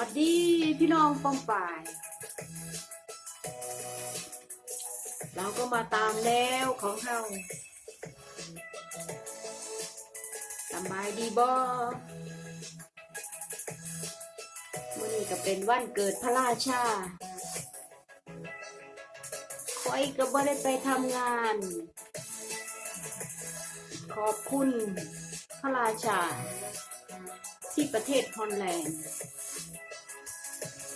วัสดีพี่น้องปองป่าย เราก็มาตามแนวของเฮาสบายดีบ่มื่อนี้ก็เป็นวันเกิดพระราชาคอยก็บ่ได้ไปทำงาน ขอบคุณพระราชาที่ประเทศฮอลแลนด์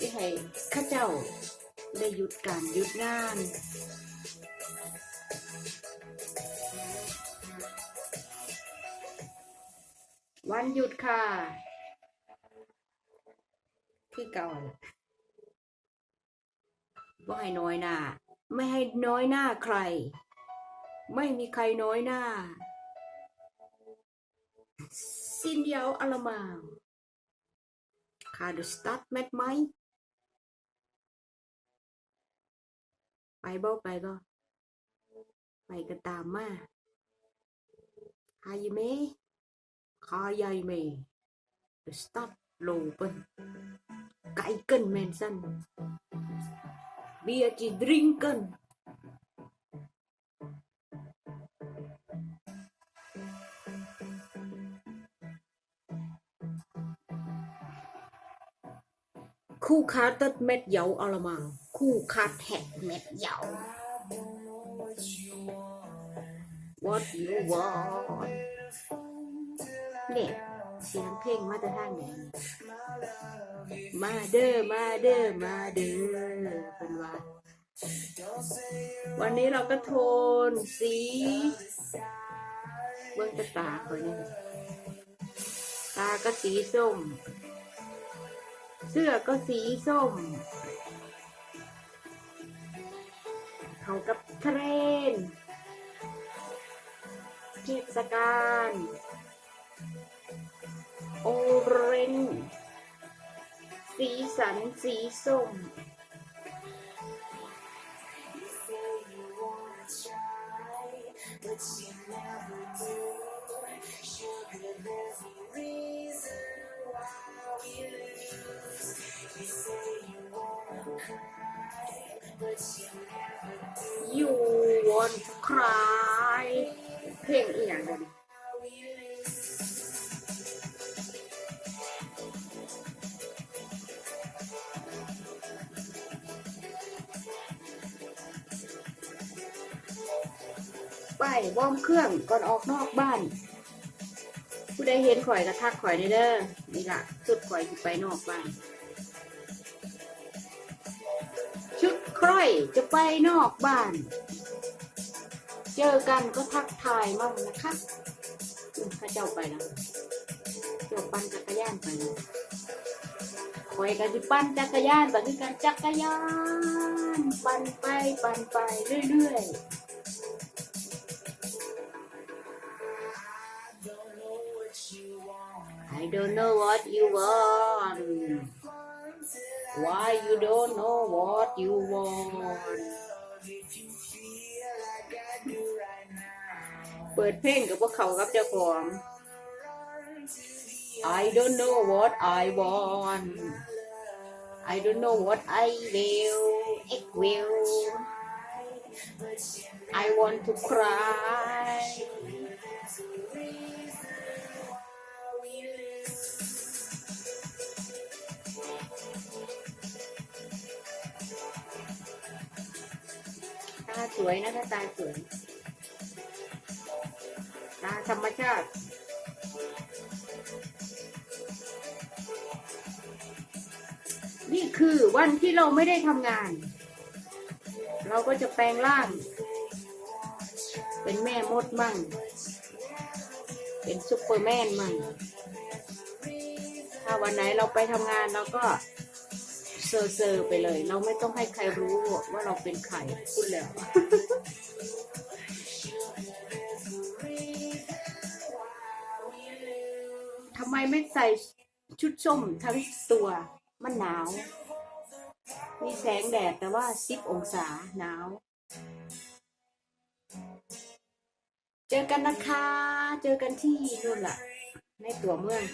ที่ให้ข้าเจ้าได้หยุดการหยุดงานวันหยุดค่ะ คือเก่าล่ะบ่ให้น้อยหน้า ไม่ให้น้อยหน้าใคร ไม่มีใครน้อยหน้า สิ้นเดียวอลมาว Ga de stad met mij? ไปบ่ไปก็ไปก็ตามมาหายไหมคอใหญ่ไหม stop โลเปิ้ลไก่กันแมนซันเบียร์จีดริงกัน คู่คาตัดเม็ดเหยาอาละมาคู่คาแทกเม็ดเหยา What you want เนี่ยเสียงเพลงมาต่ทางไหนมาเด้อมาเด้อมาเด้อเป็นว่าวันนี้เราก็โทนสีเบื้องตาตาคนนี้ตาก็สีส้ม เสื้อก็สีส้ม เขากับเทรนเทศกาลโอเรนสีสันสีส้ม You want to cry เพลงอีหยังเดียวไปวอมเครื่องก่อนออกนอกบ้าน ผู้ใดเห็นข่อยก็ทักข่อยได้เด้อนี่ละสุดข่อยที่ไปนอกบ้านชุดครจะไปนอกบ้าน เจอกันก็ทักทายมั่งนะคะข้าเจ้าไปแล้วเจ้าปั่นจักรยานไปแล้วคอยกันที่ปั่นจักรยานแบบนี้กันจักรยาน ปั่นไปปั่นไปเรื่อยๆ don't know what you want Why you don't know what you want เปิดเพลงกับพวกเขากับเจ้าของ I don't know what I want I don't know what I will it will I want to cry สวยนะคะตาสวยตาธรรมชาตินี่คือวันที่เราไม่ได้ทำงาน เราก็จะแปลงร่าง เป็นแม่มดมั่ง เป็นซุปเปอร์แมนมั่ง ถ้าวันไหนเราไปทำงานเราก็ เซอร์ไปเลย เราไม่ต้องให้ใครรู้ว่าเราเป็นใครพูดแล้วทำไมไม่ใส่ชุดส้มทั้งตัวมันหนาว มีแสงแดดแต่ว่าสิบองศาหนาว เจอกันนะคะ เจอกันที่นู่นล่ะ ในตัวเมือง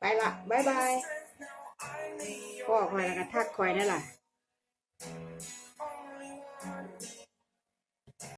ไปละ บ๊ายบาย พ่อคอยแล้วก็ทักคอยนั่นแหละ